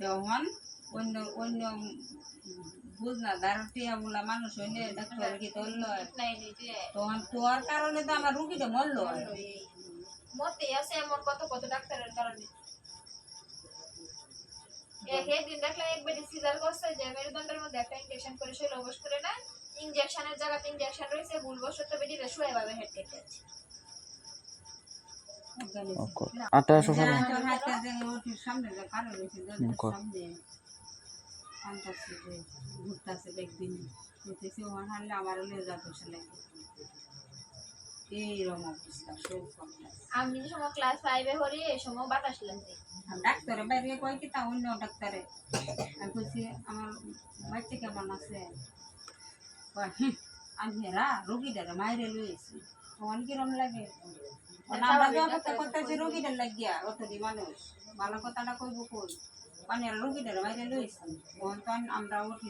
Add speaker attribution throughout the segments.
Speaker 1: তখন আমার অন্য অন্য বুঝ না বলা মানুষ হইলে ডাক্তার কি ধরলো তখন তোর কারণে তো আমার রুগীটা মরলো।
Speaker 2: মতে আছে এমন কত কত ডাক্তারের কারণে। এ সেদিন দেখলাম একবারে সিজার করছে যে মেরুদণ্ডের মধ্যে একটা ইনজেকশন করে অবশ করে না ইনজেকশনের জায়গাতে ইনজেকশন রয়েছে ভুলবশত শুয়ে ভাবে হেড কেটে আছে
Speaker 1: আমার যাতো
Speaker 2: আমি যে সময় ক্লাস ফাইভে এই সময় বাতাস লাগছে।
Speaker 1: ডাক্তারে বাইরে কয় কি তা অন্য ডাক্তারে? আমি বলছি আমার বাচ্চা কেমন আছে? আমি হেরা রোগীটারে মাইরে লইছি তখন কিরম লাগে? আমরা যে করতেছি রোগীটার লাগিয়া অতটি মানুষ। ভালো কথাটা কইব কই? মানে রোগীটারে মাইরে লইছি তখন আমরা উঠি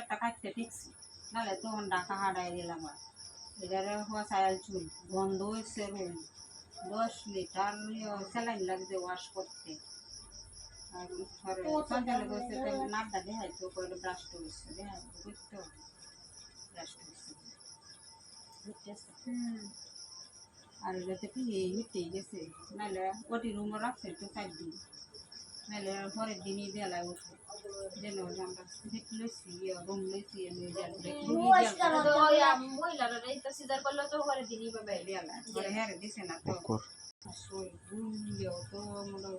Speaker 1: একটা কাটতে ঠিকছি নাহলে তখন ডাকা হারাই দিলাম আর এটারে হসায়াল চুল বন্ধ হয়েছে রুম। দশ লিটার স্যালাইন লাগছে ওয়াশ করতে। আর নাকটা দেখাইতো ব্রাশ হয়েছে বুঝতো? ব্রাশ হয়েছে। আর যাতে কি মিটেই গেছে নাহলে ওটি রুমও রাখছে তো চার দিন নাহলে পরের দিনই বেলায় উঠে। যেন আমরা সিট লইছি রুম লইছি আমি
Speaker 3: নমস্কার।
Speaker 2: তো ওই আম- মহিলারা এই সিজার করলে তো ঘরে দিনই
Speaker 1: বেলা হ্যাঁ দিছে না তো।
Speaker 4: কর।
Speaker 1: আসলে ভুললেও তো মনে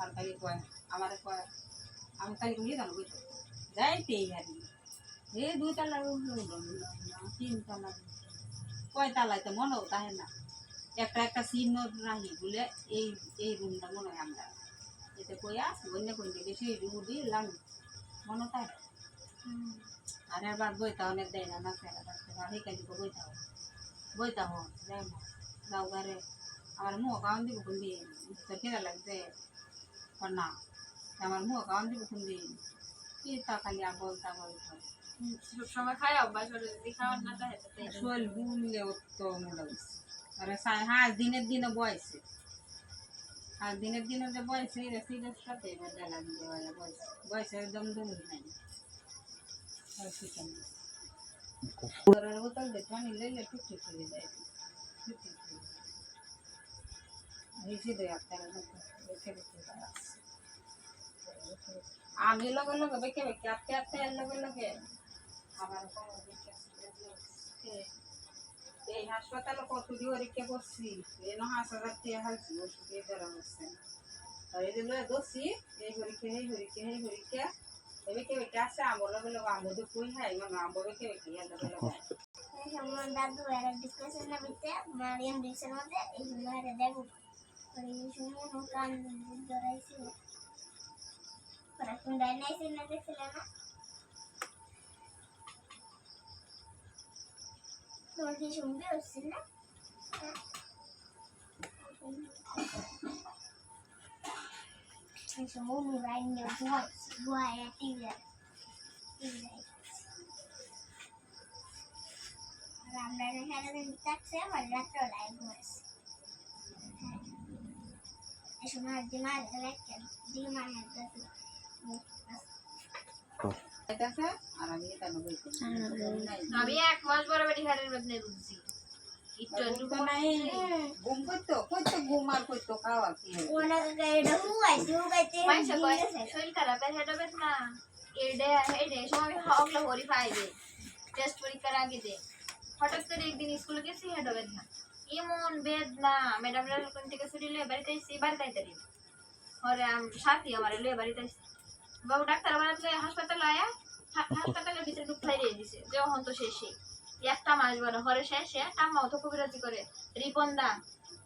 Speaker 1: আর খালি কয় আমার কয় আমি খালি বুঝি জানো বুঝতে যাইতেই হারি এ দুই তালা তিন তালা কয় তালায় তো মনেও তাহে না? একটা একটা চিহ্ন রাখি বলে এই এই রুমটা মনে হয় আমরা এতে কইয়া অন্য কোন দিকে সেই দিয়ে লাম মনে তাই। আর একবার বইতা অনেক দেয় না না ফেরা সেই কাজে বইতা হোক বইতা হোক যাই না। যাও ঘরে। আমার মুখ কাউন দিব কোন দিন? তো কেনা লাগছে। না। আমার মুখ কাউন দিব কোন দিন? কি তা খালি আর বলতা বলতো
Speaker 2: সবসময় খায় অভ্যাস খাওয়ার না চাহে তো তাই
Speaker 1: শোল বুনলে তো মনে হচ্ছে আরে হাঁস দিনের দিনে বয়সে। হাঁস দিনের দিনে যে বয়সে এটা সিরিয়াস সাথে মজা লাগবে বলে বয়স বয়সে একদম দম নাই। বোতল দিয়ে পানি লইলে টুকটু চলে যায় টুকটু রেখে আমি লগে লগে বেঁকে বেঁকে লগে লগে। এই হাসপাতালে কত পরীক্ষা করছি? এনে হাজার টাকা হালছি ওষুধ দেওয়া হচ্ছে। আর এই যে লয়ে দোষী এই পরীক্ষা এই পরীক্ষা এই পরীক্ষা। এবে কেউ এটা আছে আমার লগে লগে তো কই হয় মানে আমার কেউ কি এর লগে লগে
Speaker 3: আমার না বিতে মারিয়াম ডিসকাশন মধ্যে এই না। তোমার কি শুনতে হচ্ছে না এই সময় মুরাই নিয়ে ভয় ভয় টিভি টিভি আমরা এখানে দিন থাকছে আমার রাত্রে লাইভ হয়েছে এই সময় দিমাগ রেখে দিমাগ
Speaker 1: এটা আছে আর আমি এটা নবই
Speaker 2: আমি এক মাস বড় বেটি হারের বেদনে বুঝছি একটু একটু
Speaker 1: তো নাই ঘুম করতো করতো ঘুম আর করতো খাওয়া কি হয়?
Speaker 3: ওনার গাড়িটা হুয়াইছে হুয়াইতে
Speaker 2: পয়সা কয় শরীর খারাপ এর হেড হবে না এডে হেডে সময় হগলা হরি পাইবে টেস্ট পরীক্ষার আগে দে হঠাৎ করে একদিন স্কুলে গেছি হেড হবে না এমন বেদনা ম্যাডামরা কোন থেকে ছুটি লয়ে বাড়িতে এসে বাড়িতে আইতে দিন ওরে আম সাথী আমার লয়ে বাড়িতে আইছে বাবু ডাক্তার বানাতে হাসপাতাল আয়া হাসপাতালের ভিতরে ঢুকাই দিয়ে দিছে যে হন তো শেষে। একটা মাস বড় হরে শেষে টাম্মা তো কবিরাজি করে। রিপন দা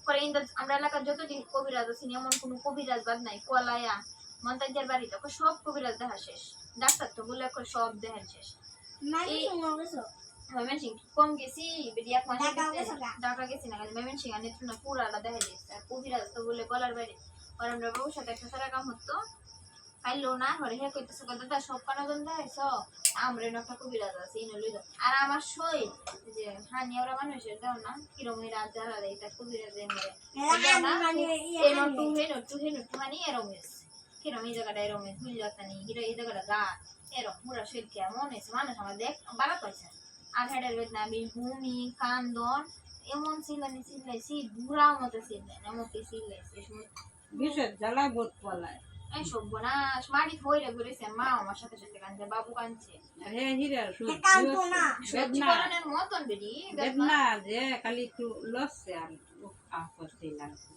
Speaker 2: করে ইন্দা আমরা এলাকার যত কবিরাজ আছে এমন কোনো কবিরাজ বাদ নাই কলায়া মন্তাজের বাড়িতে ওকে সব কবিরাজ দেখা শেষ। ডাক্তার তো বলে ওকে সব দেখা শেষ।
Speaker 3: মানে
Speaker 2: কম গেছি? এক মাস
Speaker 3: ঢাকা?
Speaker 2: ঢাকা না সিং আর পুরা আলাদা গেছে। আর কবিরাজ তো বলে বলার বাইরে আর আমরা বাবুর সাথে একটা সারা কাম হতো খাইলো না ঘরে হে কইতেছে কত সব কানা জন দেখাইছ আমরে নটা কবিরাজ আছে ইনো লইলো আর আমার সই যে হানি ওরা মানুষের দাও না কিরম রাত যারা কবিরাজ এনে
Speaker 3: মানে
Speaker 2: এনো টু হেনো। টু হেনো কিরম এই জায়গাটা এরমেস মিলতানি হিরো এই জায়গাটা গা এরম পুরা শরীর কে মনে মানুষ আমার দেখ বাড়া পাইছে। আর হেডের বেদনা আমি ভূমি কান্দন এমন চিল্লানি চিল্লাইছি বুড়ার মতো চিল্লাই এমন কি চিল্লাইছি
Speaker 1: বিষের জ্বালায় বোধ পলায়।
Speaker 2: এই সর্বনাশ মাটি হইরে ঘুরেছে মা আমার সাথে সাথে কাঁদছে বাবু কাঁদছে
Speaker 1: হে হিরা
Speaker 3: কাঁদতো না।
Speaker 1: বেদনা
Speaker 2: সত্যিকারের মতন বেরি
Speaker 1: বেদনা। যে খালি একটু লসছে আর আহ করতে লাগছে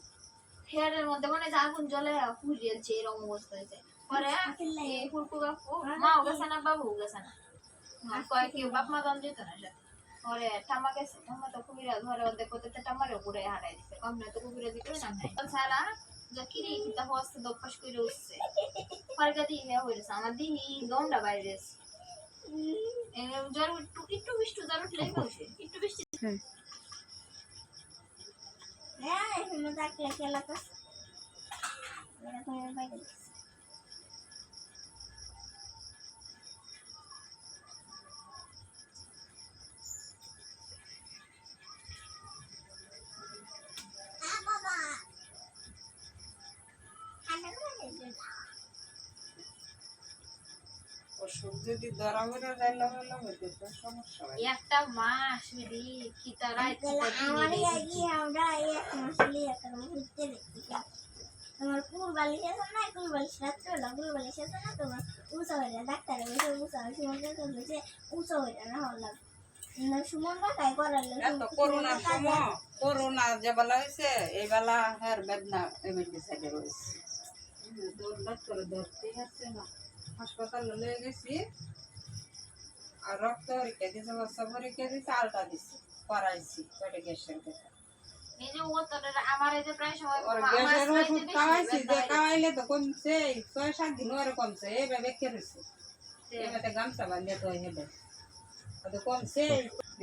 Speaker 2: হেয়ারের মধ্যে মনে আগুন জ্বলে ফুরিয়েছে এরকম অবস্থা হয়েছে। পরে ফুলকু কাকু মাও গেছে না বাবু গেছে না। কয় কেউ বাপ মা দাম যেত না সাথে পরে টামা গেছে টামা তো কুবিরা ঘরে অর্ধেক করতে টামারে উপরে হারাই দিছে। কম না তো কুবিরা দিকে না সারা যা কিতা হস্তে দপ্পাস করে উঠছে পরে গাদি ইয়া হইছে আমার দিহি দমটা বাইরে জ্বর একটু একটু বৃষ্টি জ্বর উঠলে গেছে একটু বৃষ্টি
Speaker 3: হ্যাঁ এখানে থাকলে খেলা তো এরকম বাইরে
Speaker 2: একটা মাস কি তারা
Speaker 3: তোমার না হলো না? তোমার উঁচা ডাক্তারে বসে উঁচা হয় সুমন কাকা বলছে উঁচা না হল্লা সুমন কাকাই করালে
Speaker 1: এত করোনার সময় করোনা যে বেলা হয়েছে এই বেলা হের বেদনা এমনি সাইডে রয়েছে ডাক্তার ধরতে আসছে না। হাসপাতালে লয়ে গেছি আর রক্ত পরীক্ষা দিয়েছে বস্তা পরীক্ষা দিয়েছে আলটা দিছে করাইছি পেটে গ্যাসের দেখা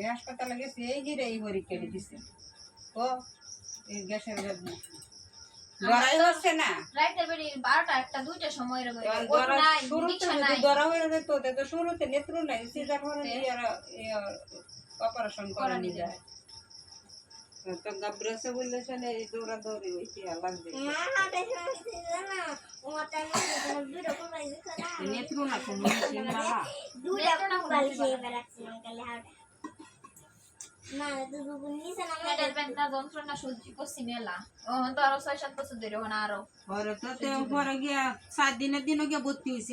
Speaker 1: হাসপাতালে গেছি এই গিরে এই পরীক্ষা দিছে। তো গ্যাসের ধরাই হচ্ছে না।
Speaker 2: রাইতের বেরি বারোটা একটা দুইটা সময় এরকম
Speaker 1: শুরুতে যদি ধরা হয়ে যেত তো শুরুতে নেত্র নাই সিজার করে অপারেশন করা যায়। তো গাবরেছে বললে শোনে এই দৌড়া দৌড়ি হইতে লাগবে নেত্র না। কোনো মালা
Speaker 2: পেটের বেদনা যন্ত্রণা সহ্য করছি মেলা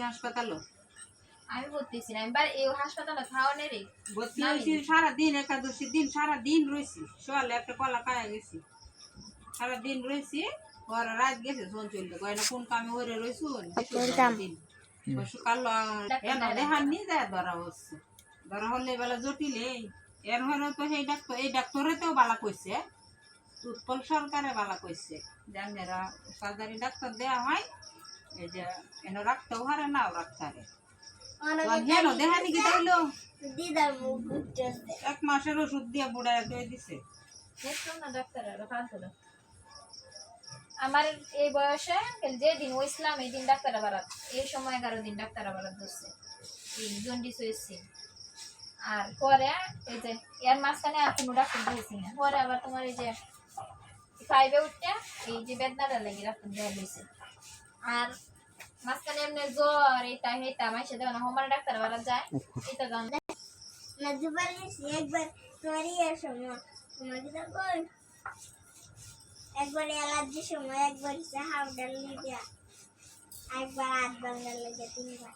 Speaker 1: হাসপাতালে
Speaker 2: আমি ভর্তিছি না এবার এই হাসপাতালে খাওয়ানে রে।
Speaker 1: ভর্তি হয়েছি সারাদিন একাদশী দিন সারাদিন রয়েছি সকালে একটা কলা খাওয়া গেছি। সারাদিন রয়েছি পরে রাত গেছে চঞ্চল কয় না কোন কামে ওরে রয়েছু দিন সকাল এন নিয়ে যায় ধরা হচ্ছে। ধরা হলে বেলা জটিলে এর হলে তো সেই ডাক্তার এই ডাক্তারে তো বালা কইছে। উৎপল সরকারে বালা কইছে। জানেরা সার্জারি ডাক্তার দেয়া হয় এই যে এন রাখতেও হারে নাও রাখতে হারে দেহানি কি তাইলো
Speaker 3: দিদার মুখ ঘুরতে
Speaker 1: এক মাসের ওষুধ দিয়ে বুড়ায় দিয়ে দিছে।
Speaker 2: আমার এই বয়সে যে দিন হইছিলাম এই দিন ডাক্তার বারাত এই সময় এগারো দিন ডাক্তার বারাত ধরছে। এই জন্ডিস হয়েছে। আর পরে এই যে, এর মাঝখানে আর কোনো ডাক্তার দিয়েছি না। পরে আবার তোমার এই যে ফাইভে উঠতে এই যে বেদনাটা লেগে ডাক্তার দেওয়া হয়েছে। আর মাঝখানে এমনি জ্বর এইটা হেটা দেওয়া না হোমার ডাক্তার বারাত যায়, এটা গান
Speaker 3: না। জুবালিস একবার তোমার ইয়ের সময়, তোমার কি তখন একবার অ্যালার্জির একবার হচ্ছে হাওড়ার লিগে, একবার লিগে তিনবার।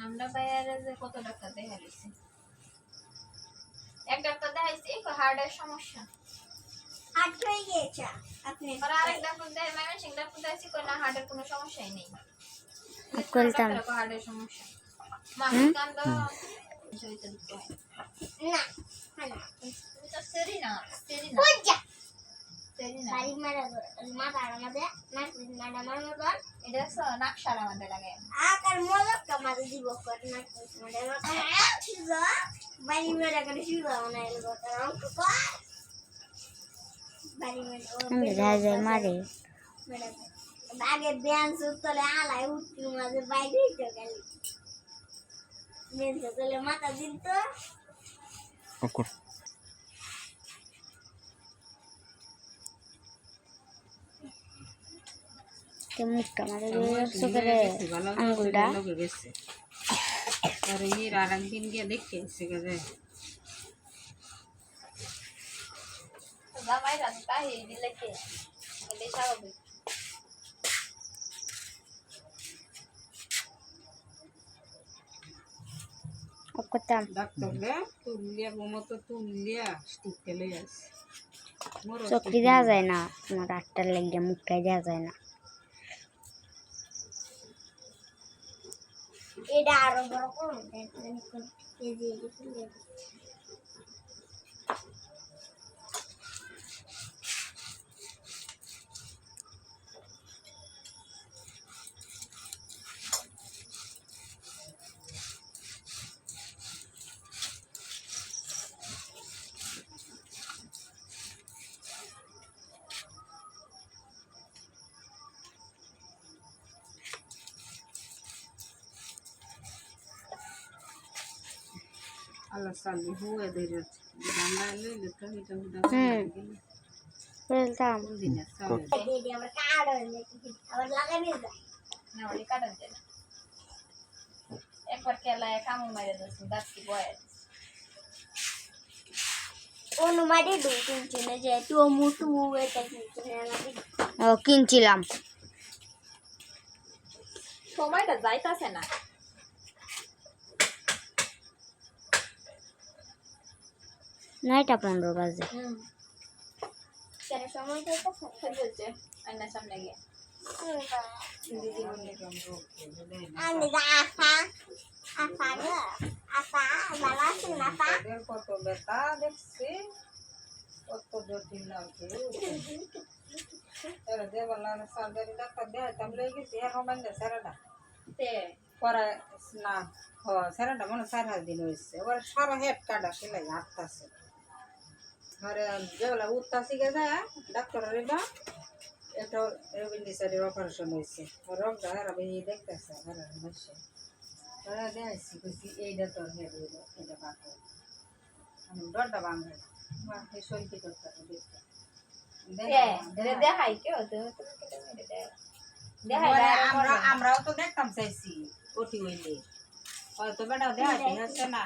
Speaker 2: আমরা বাইরে যে কত ডাক্তার দেখা গেছে এক ডাক্তার দেখাইছি হার্টের সমস্যা।
Speaker 3: হাট হয়ে গিয়েছে। আপনি
Speaker 2: আর আরেক ডাক্তার দেখাই মানে সিং ডাক্তার দেখাইছি কই না হার্টের কোনো সমস্যাই নেই।
Speaker 5: করতাম।
Speaker 2: হার্টের সমস্যা। মা কান্দ হয়
Speaker 3: না
Speaker 2: সেরি না সেরি না সেরি না
Speaker 3: বাড়ি মারা মাথার মধ্যে নাকি ম্যাডামের মতন
Speaker 2: এটা হচ্ছে নাকশার আমাদের লাগে।
Speaker 3: আকার মজক কামাতে দিব কর নাকি ম্যাডামের মতন বাড়ি মেরা করে শুরু না এলো অঙ্ক কর বাড়ি মেরা
Speaker 5: আমি যা যায় মারে।
Speaker 3: আগে বেঞ্চ তলে আলাই উঠতি মাঝে বাইরে হইতো গেল। বেঞ্চ তলে মাথা দিত
Speaker 4: অফ
Speaker 5: কে মুখটা মারে চোখের আঙ্গুলটা।
Speaker 1: পরে এর আর একদিন গিয়ে দেখে এসে গেছে।
Speaker 2: জামাই রাতে তাই দিলে কে? এটাই স্বাভাবিক।
Speaker 5: করতাম?
Speaker 1: ডাক্তারকে তুলিয়া মতো তুলিয়া স্টিককে লই আসে মোর
Speaker 5: চোখটি দেওয়া যায় না তোমার আটটার লেগে মুখটাই দেওয়া যায় না।
Speaker 3: এটা আরও বড় করুন আবার লাগাই দিয়ে যায়
Speaker 2: না ওই কাটান দেয় না একবার খেলায় কামড় মারে দিয়েছে দাঁতটি বয়ে
Speaker 3: অনুমাদি দু তিন চিনে যে টু মুটু এটা কিন্তু নাকি
Speaker 5: ও, কিনছিলাম।
Speaker 2: সময়টা যাইতাছে না
Speaker 5: নয়টা পনেরো বাজে
Speaker 2: হুম
Speaker 3: কেন সময় দিতে
Speaker 2: ফেলছে আয়নার সামনে গিয়ে দিদি বললে
Speaker 3: আমি যা আফা আফা গো আফা ভালো আছেন আফা
Speaker 1: তাদের কত ব্যথা দেখছি। কত জটিল লাগছে। এরা যে বললাম সার্জারি ডাক্তার দেখাইতাম লই গেছি এর সমান না স্যারেটা
Speaker 2: তে।
Speaker 1: পরে না হ স্যারেটা মনে চার হাজার দিন হয়েছে এবার সারা হেড কাটা সেলাই হাঁটতাছে ঘরে যেগুলা উঠতাছি গে যায় ডাক্তারের এটা একটা এপিন্ডিসাইডের অপারেশন হয়েছে রোগটা হেরা বেরিয়ে দেখতেছে হেরা বসে ওরা দেখাইছি কইছি এইটা তোর হেড হইল এটা পাথর আমি ডরটা বাংলা এই শরীরটি করতে দেখতে
Speaker 2: তে দেখাই কেউ তুমি তুমি কেটে মেরে দেয় দেখাই
Speaker 1: পরে
Speaker 2: দেয়
Speaker 1: আমরা আমরাও তো দেখতাম চাইছি ওটি হইলে হয়তো বেটা দেখাইতে হচ্ছে না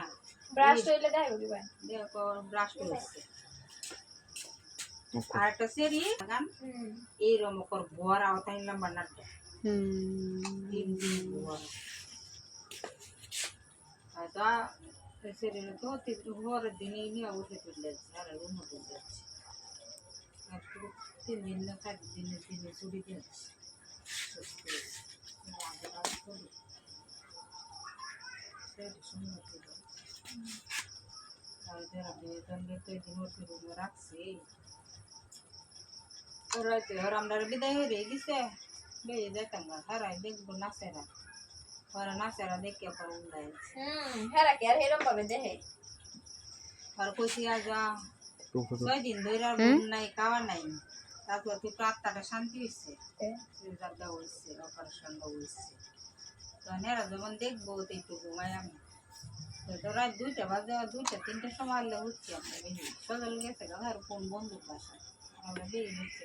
Speaker 2: ব্রাশ হইলে দেখাই দিবা
Speaker 1: দেখো ব্রাশ হয়েছে আর একটা সেরি গান এইরকম কর ভরা ওটাই লম্বা নাটটা তিন দিন ভরা হয়তো সেরি তো তিন ভরের দিনে নিয়ে উঠে তুলে আর রুম তুলে যাচ্ছে। তিন দিন না চার দিনের দিনে চুরি দিচ্ছে সুন্দর ছিল আর যারা বেতনকে তো দিন উঠে রুমে রাখছি ওরা তো ওরা আমরা বিদায় হয়ে গেছে বেয়ে যেতাম না হারাই দেখব নাচেরা ওরা নাচেরা দেখে পর উন্ডাই
Speaker 2: হুম হেরা কি আর এরকম ভাবে দেখে
Speaker 1: আর কইছি আজ আহ,
Speaker 4: টু ফটো
Speaker 1: ছয় দিন ধরে আর ঘুম নাই খাওয়া নাই তারপর তুই তো আত্মাটা শান্তি হয়েছে
Speaker 2: তে
Speaker 1: রেজাল্টটা হয়েছে অপারেশনটা হয়েছে তো নেরা যখন দেখব তো একটু ঘুমাই আমি তো তো রাত দুইটা বাজে দুইটা তিনটার সময় আনলে হচ্ছে আমরা বেশি সজল গেছে গা আর ফোন বন্ধুর বাসা আমরা বেরিয়ে হচ্ছে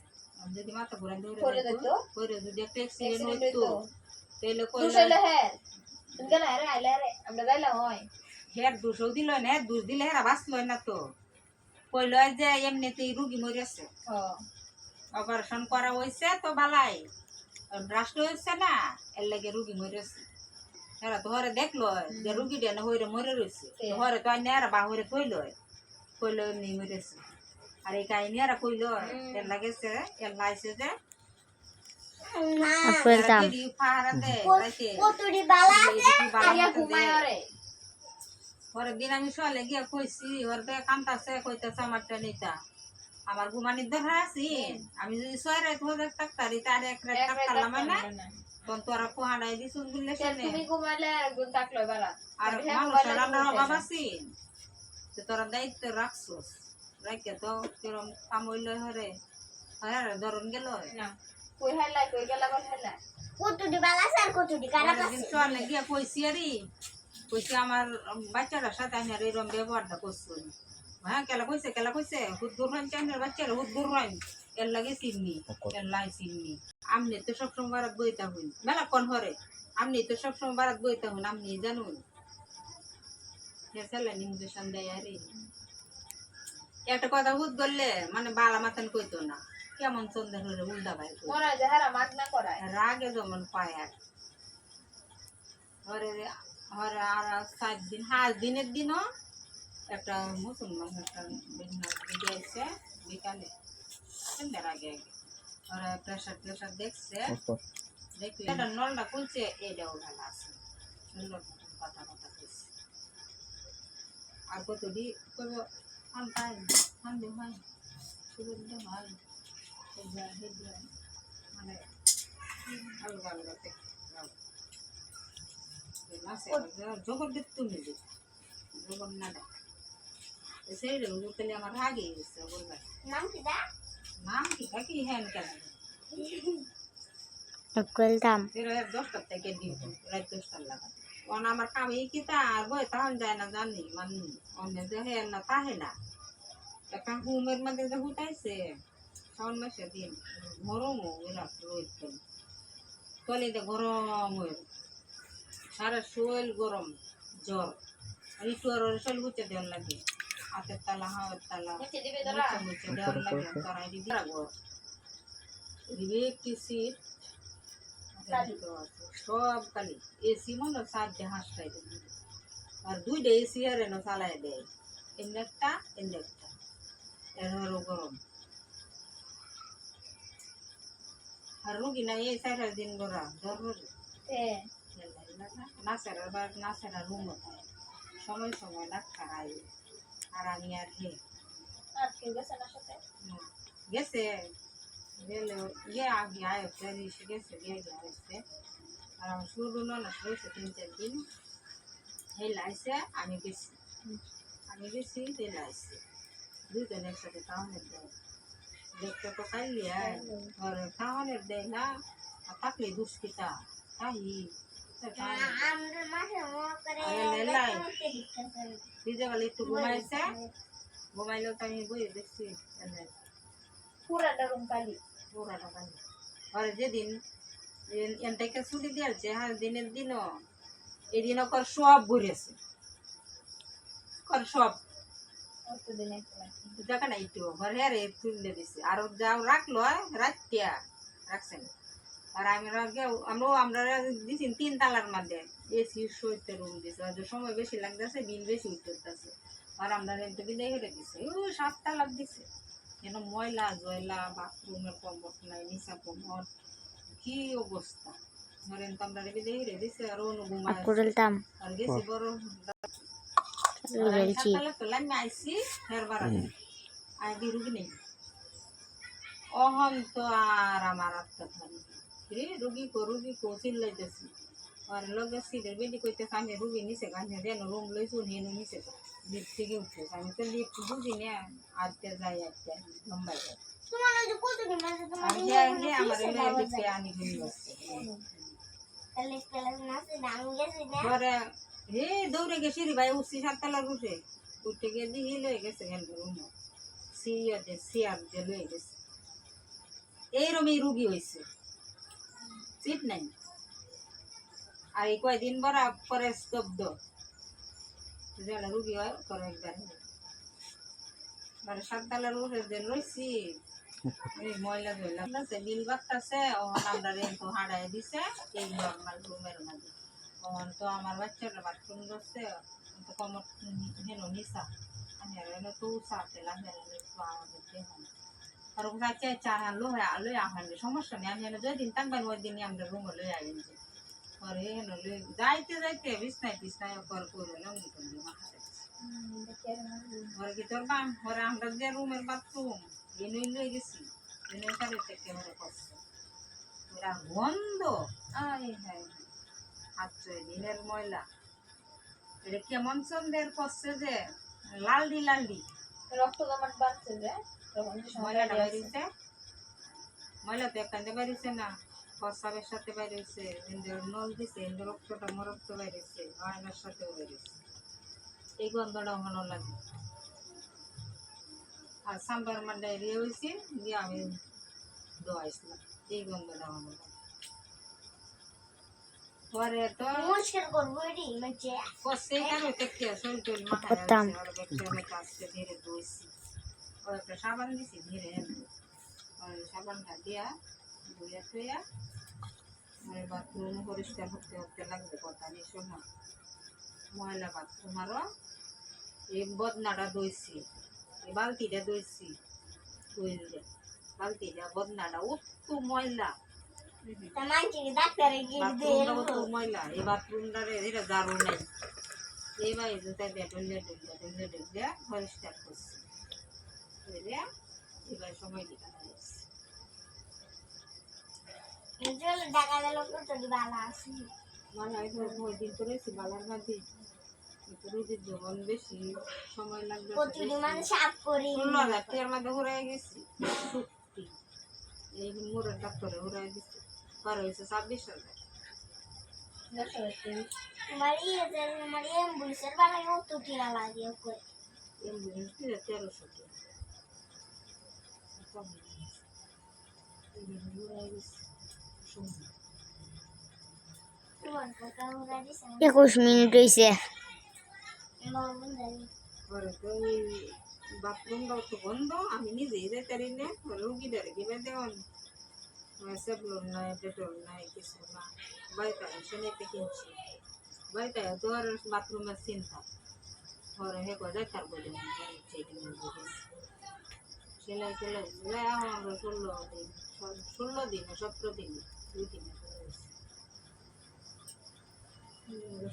Speaker 1: যদি মাথা দৌড়ে
Speaker 2: করে
Speaker 1: করে যদি একটা অ্যাক্সিডেন্ট
Speaker 2: Accident
Speaker 1: হইতো
Speaker 2: হইতো।
Speaker 1: তাহলে
Speaker 2: দুশ হ্যাঁ গেলে আরে আইলে আমরা যাইলাম হয়
Speaker 1: হের দুশো দিল না দুষ দিলে হেরা বাঁচল না তো। কইল যে এমনিতেই রুগী মরেছে। অপারেশন করা হয়েছে তো বালাই। ব্রাশ হয়েছে না এর লাগে রুগী মরেছে। এরা তো হরে দেখল যে রুগী ডেন হইরে মরে রয়েছে। হরে তো আর নেরা বাহুরে কইল। কইল এমনি মরেছে। আর এই কাহিনী এরা কইল। এর লাগেছে এর লাইছে যে দিন আমি সকালে গিয়া কইছি ওর বে কান্তাছে কইতাছে আমারটা নিতা। আমার ঘুমানির দরকার আছি। আমি যদি ছয় রাত হয়ে থাকতারি তার এক রাত থাকতাম না।
Speaker 2: থাকতাম
Speaker 1: তখন তোরা বললে
Speaker 2: তুমি ঘুমালে আর একজন থাকল বালা।
Speaker 1: আর
Speaker 2: হ্যাঁ,
Speaker 1: মানুষের অভাব
Speaker 2: না।
Speaker 1: আছে। তো তোরা দায়িত্ব রাখছস। রাখে তো কিরম কাম হইলে হরে হ্যাঁ ধরন গেল
Speaker 2: না কই হাইলাই কই গেলা বল হাইলাই
Speaker 3: কতুরি বালা আর কতুরি খারাপ
Speaker 1: পরের দিন
Speaker 3: আছে
Speaker 1: চলে কইছি আরে কইছি আমার বাচ্চাটার সাথে আমি আর এরম ব্যবহারটা করছি হ্যাঁ কেলা কইছে কেলা কইছে হুদ গুরহান চাইনের বাচ্চারা হুদ গুরহান এর লাগে এর লাই আমনি তো সবসময় বারাত বইতা হইন। মেলা কোন হরে আমনি তো সবসময় বারাত বইতা হইন আমনি জানুন। ইঞ্জেকশন দেয় আরে একটা কথা হুদ বললে মানে বালা মাথান কইতো না। কেমন সন্ধ্যা হলে উল্টা ভাই
Speaker 2: মরা যাহারা মাগ না করায়।
Speaker 1: রাগে যেমন পায় আর। ঘরে আর সাত দিন দিনের দিনও একটা মুসলমান একটা আছে বিকালে। সন্ধ্যার আগে আগে। ওরা প্রেশার প্রেশার দেখছে। দেখলে এটা নলটা খুলছে এটাও ভালো আছে। সুন্দর কথা কথা কইছে। আর কত দি কইব আনতাই আনবে ভাই শুরু দিতে ভাই হেদা হেদা মানে আলগা আলগা তে জগর দিত তুমি দিত জগর না দা সেই রে উতলে আমার আগে গেছে বলবা
Speaker 3: নাম কি দা
Speaker 1: নাম কি কি হ্যান কেন
Speaker 5: বলতাম
Speaker 1: ফের দশটার থেকে ডিউটি রাত দশটার লাগা কারণ আমার কামে কি তা আর বই তখন যায় না জানি মানে অন্য যে হে না তাহে না একটা হুমের মধ্যে যে হুটাইছে শাওন মাসের দিন গরম ওরা রোদ তলিতে গরম হয়ে সারা শরীর গরম জ্বর আর একটু আর ওর শরীর হুচে দেওয়ার লাগে হাতের তালা হাওয়ার তালা
Speaker 2: মুছে দিবে
Speaker 1: দেওয়ার লাগে তারা রাখব দিবে একটি সিট সব কালি এসি মনে হয় সাতটা হাঁসটাই দেবে আর দুইটা এসি আর এনে চালাই দেয়। এমনি একটা এমনি একটা। এর গরম। আর রুগী না এই চার দিন ধরা ধরবে
Speaker 2: তে
Speaker 1: নাচেরা বা নাচেরা রুম সময় সময় ডাক্তার আই আর আমি আর হে।
Speaker 2: আর কেউ গেছে না সাথে?
Speaker 1: হুম। গেছে। গেলে গে আগে আয়সে এসে গেছে গে গে আয়সে আর আমার শুরু না শুয়েছে তিন চার দিন হেল আইসে আমি গেছি আমি গেছি হেল আইসে দুজন একসাথে তাহনের দেয় দেখতে তো খাইলি আর তাহনের দেয় না আর থাকলে দুষ্কিতা তাই
Speaker 3: আমরা মাসে মনে করে
Speaker 1: আরে লেলাই।
Speaker 3: করতে দিতেছেন
Speaker 1: দিতে বলে একটু ঘুমাইছে ঘুমাইলেও তো আমি বই দেখছি
Speaker 2: পুরাটা রুম কালি
Speaker 1: পুরা টাকা আর যেদিন এনটাকে ছুটি দিয়েছে হ্যাঁ দিনের দিনও। এই দিনও সব ঘুরেছে। কর সব। দেখা না একটু ঘর হ্যাঁ রে তুলে দিছে। আর যাও রাখল রাত্রিয়া রাখছেন আর আমি রাগে- আমরাও, আমরা দিছি তিন তালার মধ্যে। এসি সইতে রুম দিছে আর সময় বেশি লাগতেছে, বিল বেশি উঠতেছে। আর আমরা রেন্টে বিদায় করে দিছে। ও, সাত তালাক দিছে। কেন ময়লা জয়লা বাথরুমের কম্বট নাই, নিচা কম্বট কি অবস্থা? ধরেন তো আমরা বিদায় করে দিছে আর অন্য ঘুমায় আছে।
Speaker 5: বলতাম
Speaker 1: আর গেছি বড়
Speaker 5: বলছি
Speaker 1: সকালে তো আমি আইসি ফের বাড়াতে আই দি রুগী নেই। অহন তো আর আমার আত্মা ধরে রে রুগী কো রুগী কো চিল্লাইতেছি। আর লগে সিটের বেডি কইতেছে আমি রুগী নিচে গাছে যেন রুম লইছু হেন নিচে লিফট থেকে উঠছে। আমি তো লিফট বুঝি না আজকে যাই আজকে লম্বাই যাই দৌড়ে গেছি রে ভাই উঠছি সাততলার উঠে। উঠে গিয়ে দিহি লয়ে গেছে রুম সিয়ার দিয়ে লয়ে গেছে। এইরকমই রুগী হয়েছে সিট নাই। আর এই কয়দিন বড় পরে স্তব্ধ। রুগী হয় পরে একবার। মানে সাততলার উঠে দিন রয়েছি বিল আমরা রেন্ট হারাই দিছে এই নর্মাল রুমের মাঝে তখন তো আমার বাচ্চারা বাথরুম তো কমর হেন নিসা আমি আর এনে তো উষা হেন আমাদের দেহ আর ওকে চাই চা আলো হয়ে সমস্যা নেই। আমি দিন থাকবেন ওই দিনই আমরা রুমে লই আইন যে। হেন লই যাইতে যাইতে বিছনায় বিছনায় কর করে মাথা ঘরে কি তোর বাম ঘরে আমরা যে রুমের বাথরুম লই গেছি। করছে ওরা গন্ধ। আয় হায়। দিনের ময়লা। এটা কেমন করছে যে? লালডি লালডি।
Speaker 2: রক্ত জমাট বাড়ছে যে? তো সময়
Speaker 1: ময়লাটা বেরিয়েছে ময়লা তো একান্তে বেরিয়েছে না। প্রস্রাবের সাথে বেরিয়েছে ইন্দ্র নল দিছে ইন্দ্র রক্তটা মরক্ত বেরিয়েছে আয়নার সাথেও বেরিয়েছে এই গন্ধটা ভালো লাগে। আর সাম্বার আমার ডায়রিয়া হয়েছে দিয়ে আমি দোয়াইছিলাম এই গন্ধটা ভালো লাগে পরে তো
Speaker 3: মুশকিল করব এটি মানে
Speaker 1: করছে কেন দেখতে শরীর টরীর মাথায়
Speaker 5: করতাম।
Speaker 1: আসছে, ওরা দেখতে আমি কাছে ধীরে ধুইছি একটা সাবান দিছি ধীরে। সাবানটা দিয়া ধুইয়া থুইয়া মানে বাথরুম পরিষ্কার হতে হতে লাগবে কথা নেই সময় ময়লা বাথরুম আরও এই বদনাটা ধুইছি এই বালতিটা ধুইলে বালতিটা বদনাটা উত্তু ময়লা। ময়লা এই বাথরুমটা এটা দারুণ নাই। এই জুতা দিয়ে ডলে ডলে ডলে ডলে পরিষ্কার করছি। এবার সময় দিতে
Speaker 3: দেখা গেল কত ভালো আছে?
Speaker 1: মানে এই দিন করেছি বালার মাঝে রুদির যখন বেশি সময় লাগবে
Speaker 3: প্রতিদিন মানে সাফ করি।
Speaker 1: ষোলো হাজার টাকার মধ্যে ঘুরাই গেছি। সত্যি। এই মোড়ের ডাক্তারে ঘুরাই দিচ্ছে পরে হয়েছে ছাব্বিশ হাজার।
Speaker 3: তোমার ইয়ে যে তোমার অ্যাম্বুলেন্সের বেলায় অত টিয়া লাগে ওকে।
Speaker 1: অ্যাম্বুলেন্স দিলে তেরোশো টাকা কম ঘুরাই গেছি সময়
Speaker 3: তোমার কাকা ওরা দিছে।
Speaker 5: একুশ মিনিট হয়েছে
Speaker 1: পরে তো বন্ধ, আমি নিজেই যেতে না রুগীদের কীভাবে দেওয়ান সেবলন নাই ডেটল নাই, কিছু না বাড়িতে এসে নিতে কিনছি? বাড়িতে তো আর বাথরুমের চিন্তা। পরে হে কথা তার বলে সেলাই আমার ষোলো দিন ষোলো দিন সতেরো দিন, দুই দিন।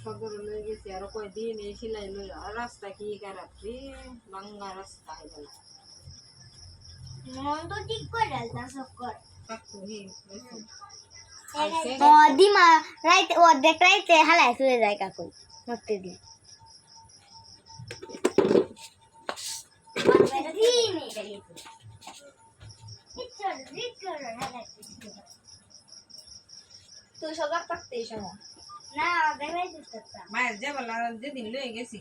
Speaker 1: সদর লয়ে গেছি আর কয় দিন এই সেলাই লই আর রাস্তা কি খারাপ রে বাঙ্গা রাস্তা হয়ে
Speaker 3: মন তো ঠিক করে
Speaker 5: দিমা রাইতে অর্ধেক রাইতে শুয়ে যায় মরতে দি
Speaker 3: ইচ্ছা ইচ্ছা
Speaker 2: তুই সজাগ থাকতে সময়।
Speaker 3: না দেখাই চেষ্টা
Speaker 1: মায়ের যে বলা যেদিন লয়ে গেছি